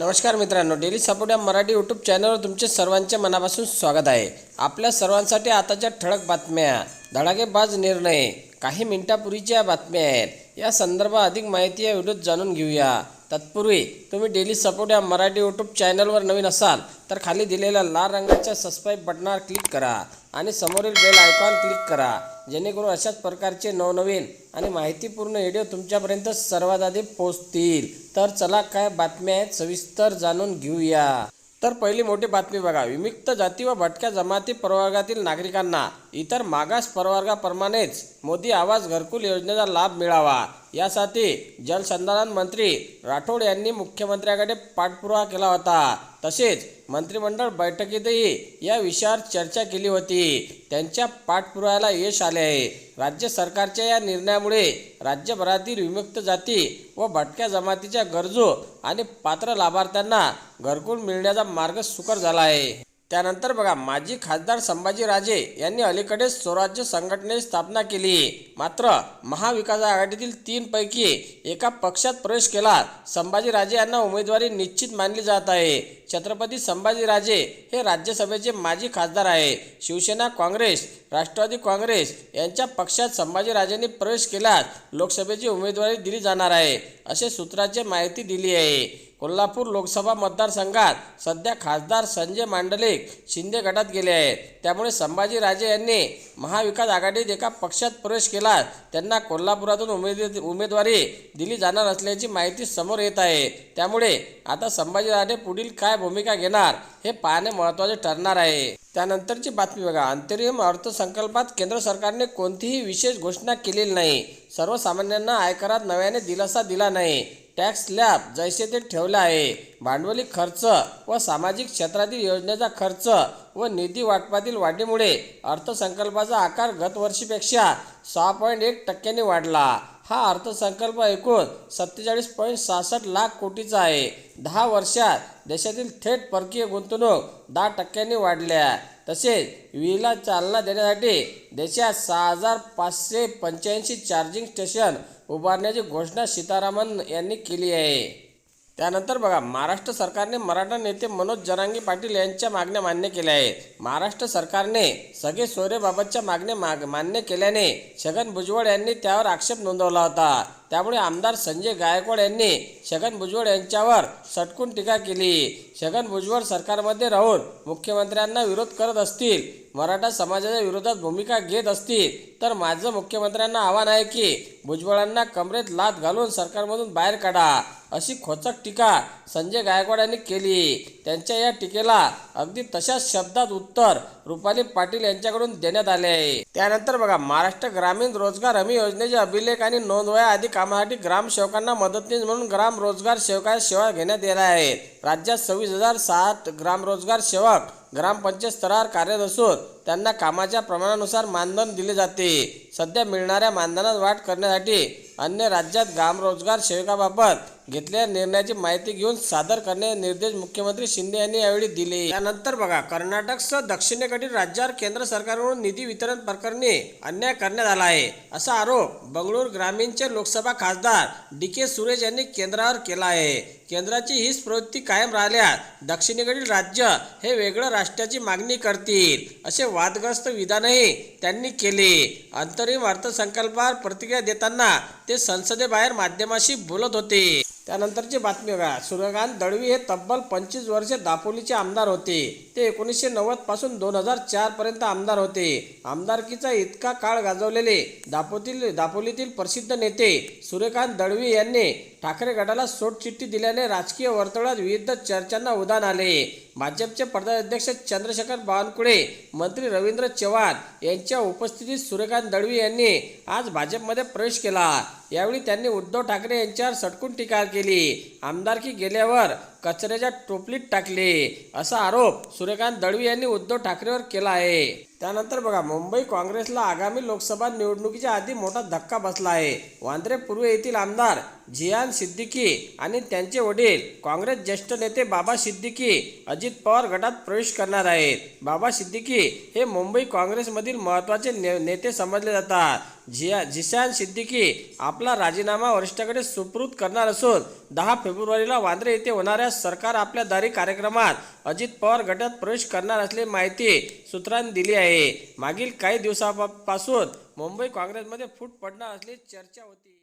नमस्कार मित्रांनो daily support या मराठी यूट्यूब चॅनलवर तुमचे सर्वांचे मनापासून स्वागत आहे. आपल्या सर्वांसाठी आताच्या ठळक बातम्या. धडाकेबाज निर्णय. काही मिनिटापूर्वीच्या बातम्या आहेत. या संदर्भात अधिक माहिती या व्हिडिओत जाणून घेऊया. तत्पूर्वी तुम्ही डेली सपोर्ट या मराठी यूट्यूब चॅनलवर नवीन असाल तर खाली दिलेल्या लाल रंगाच्या सबस्क्राईब बटनावर क्लिक करा आणि समोरील बेल आयकॉन क्लिक करा. जेणेकरून अशाच प्रकारचे नवनवीन आणि माहितीपूर्ण व्हिडिओ तुमच्यापर्यंत सर्वात आधी पोहोचतील. तर चला काय बातम्या आहेत सविस्तर जाणून घेऊया. तर पहिली मोठी बातमी बघा. विमुक्त जाती व भटक्या जमाती प्रवर्गातील नागरिकांना इतर मागास प्रवर्गाप्रमाणेच मोदी आवास घरकुल योजनेचा लाभ मिळावा. यासाठी जलसंधारण मंत्री राठोड यांनी मुख्यमंत्र्याकडे पाठपुरावा केला होता. तसेच मंत्रिमंडळ बैठकीतही या विषयावर चर्चा केली होती. त्यांच्या पाठपुराव्याला यश आले. आहे राज्य सरकारच्या या निर्णयामुळे राज्यभरातील विमुक्त जाती व भटक्या जमातीच्या गरजू आणि पात्र लाभार्थ्यांना घरकुल मिळण्याचा मार्ग सुकर झाला आहे. त्यानंतर बघा माजी खासदार संभाजीराजे यांनी अलीकडेच स्वराज्य संघटनेची स्थापना केली. मात्र महाविकास आघाडीतील तीनपैकी एका पक्षात प्रवेश केला. संभाजीराजे यांना उमेदवारी निश्चित मानली जात आहे. छत्रपती संभाजीराजे हे राज्यसभेचे माजी खासदार आहे शिवसेना काँग्रेस राष्ट्रवादी काँग्रेस यांच्या पक्षात संभाजीराजेंनी प्रवेश केल्यास लोकसभेची उमेदवारी दिली जाणार आहे असे सूत्राची माहिती दिली आहे. कोल्हापूर लोकसभा मतदारसंघात सध्या खासदार संजय मांडलिक शिंदे गटात गेले आहेत. त्यामुळे संभाजीराजे यांनी महाविकास आघाडीत एका पक्षात प्रवेश केला. त्यांना कोल्हापुरातून उमेद उमेदवारी दिली जाणार असल्याची माहिती समोर येत आहे. त्यामुळे आता संभाजीराजे पुढील काय भूमिका घेणार हे पाहणे महत्त्वाचे ठरणार आहे. त्यानंतरची बातमी बघा. अंतरिम अर्थसंकल्पात केंद्र सरकारने कोणतीही विशेष घोषणा केलेली नाही. सर्वसामान्यांना आयकरात नव्याने दिलासा दिला नाही. टॅक्स स्लॅब जैसे ते ठेवला आहे. भांडवली खर्च व सामाजिक क्षेत्रातील योजनेचा खर्च व निधी वाटपातील वाढीमुळे अर्थसंकल्पाचा आकार गत वर्षीपेक्षा सहा पॉईंट एक टक्क्यांनी वाढला. हा अर्थसंकल्प एकूण सत्तेचाळीस पॉईंट सहासष्ट लाख कोटीचा आहे. दहा वर्षात देशातील थेट परकीय गुंतवणूक दहा टक्क्यांनी वाढल्या. तसेच विला चालना देण्यासाठी देशात सहा हजार पाचशे पंच्याऐंशी चार्जिंग स्टेशन उभारण्याची घोषणा सीतारामन यांनी केली आहे. त्यानंतर बघा महाराष्ट्र सरकारने मराठा नेते मनोज जरांगी पाटील यांच्या मागण्या मान्य केल्या आहेत. महाराष्ट्र सरकारने सगळे सोयरेबाबतच्या मागण्या माग मान्य केल्याने छगन भुजबळ यांनी त्यावर आक्षेप नोंदवला होता. त्यामुळे आमदार संजय गायकवाड यांनी छगन भुजबळ यांच्यावर सटकून टीका केली. छगन भुजबळ सरकारमध्ये राहून मुख्यमंत्र्यांना विरोध करत असतील मराठा समाजाच्या विरोधात भूमिका घेत असतील तर माझं मुख्यमंत्र्यांना आव्हान आहे की भुजबळांना कमरेत लात घालून सरकारमधून बाहेर काढा. अशी खोचक टीका संजय गायकवाड यांनी केली. त्यांच्या या टीकेला अगदी तशाच शब्दात उत्तर रुपाली पाटील यांच्याकडून देण्यात आले. आहे त्यानंतर बघा महाराष्ट्र ग्रामीण रोजगार हमी योजनेचे अभिलेख आणि नोंदवया आदी कामासाठी ग्रामसेवकांना मदतनीस म्हणून ग्राम रोजगार सेवका सेवा घेण्यात येणार आहेत राज्यात सव्वीस हजार सात ग्रामरोजगार सेवक ग्रामपंचायत स्तरावर कार्यरत असून त्यांना कामाच्या प्रमाणानुसार मानधन दिले जाते. सध्या मिळणाऱ्या मानधनात वाढ करण्यासाठी अन्य राज्यात ग्रामरोजगार सेवकाबाबत घेतलेल्या निर्णयाची माहिती घेऊन सादर करण्याचे निर्देश मुख्यमंत्री शिंदे यांनी यावेळी दिले. त्यानंतर बघा कर्नाटकसह दक्षिणेकडील राज्यावर केंद्र सरकारकडून निधी वितरण प्रकरणी अन्याय करण्यात आला आहे असा आरोप बंगळूर ग्रामीणचे लोकसभा खासदार डी के सुरेश यांनी केंद्रावर केला आहे. केंद्राची हीच प्रवृत्ती कायम राहिल्यास दक्षिणेकडील राज्य हे वेगळं राष्ट्राची मागणी करतील असे वादग्रस्त विधानही त्यांनी केले. अंतरिम अर्थसंकल्पावर प्रतिक्रिया देताना ते संसदेबाहेर माध्यमाशी बोलत होते. त्यानंतरची बातमी बघा. सूर्यकांत दळवी हे तब्बल पंचवीस वर्षे दापोलीचे आमदार होते. ते एकोणीसशे नव्वदपासून दोन हजार चारपर्यंत आमदार होते. आमदारकीचा इतका काळ गाजवलेले दापोतील दापोलीतील प्रसिद्ध नेते सूर्यकांत दळवी यांनी ठाकरे गटाला सोडचिठ्ठी दिल्याने राजकीय वर्तुळात विविध चर्चांना उदान आले. भाजपचे प्रदेशाध्यक्ष चंद्रशेखर बावनकुळे मंत्री रवींद्र चव्हाण यांच्या उपस्थितीत सूर्यकांत दळवी यांनी आज भाजपमध्ये प्रवेश केला. यावेळी त्यांनी उद्धव ठाकरे यांच्यावर सटकून टीका केली. आमदारकी गेल्यावर कचऱ्याच्या टोपलीत टाकले असा आरोप सूर्यकांत दळवी यांनी उद्धव ठाकरेवर केला आहे. त्यानंतर बघा मुंबई काँग्रेसला आगामी लोकसभा निवडणुकीच्या आधी मोठा धक्का बसला आहे. वांद्रे पूर्व येथील आमदार झियान सिद्दीकी आणि त्यांचे वडील काँग्रेस ज्येष्ठ नेते बाबा सिद्दीकी अजित पवार गटात प्रवेश करणार आहेत. बाबा सिद्दीकी हे मुंबई काँग्रेसमधील महत्त्वाचे ने नेते समजले जातात. झिया झिशान सिद्दीकी आपला राजीनामा वरिष्ठाकडे सुपूर्द करणार असून दहा फेब्रुवारीला वांद्रे येथे होणाऱ्या सरकार आपल्या दारी कार्यक्रमात अजित पवार गटात प्रवेश करणार असल्याची माहिती सूत्रांनी दिली आहे. मागील काही दिवसापासून मुंबई काँग्रेसमध्ये फूट पडणार असल्याची चर्चा होती.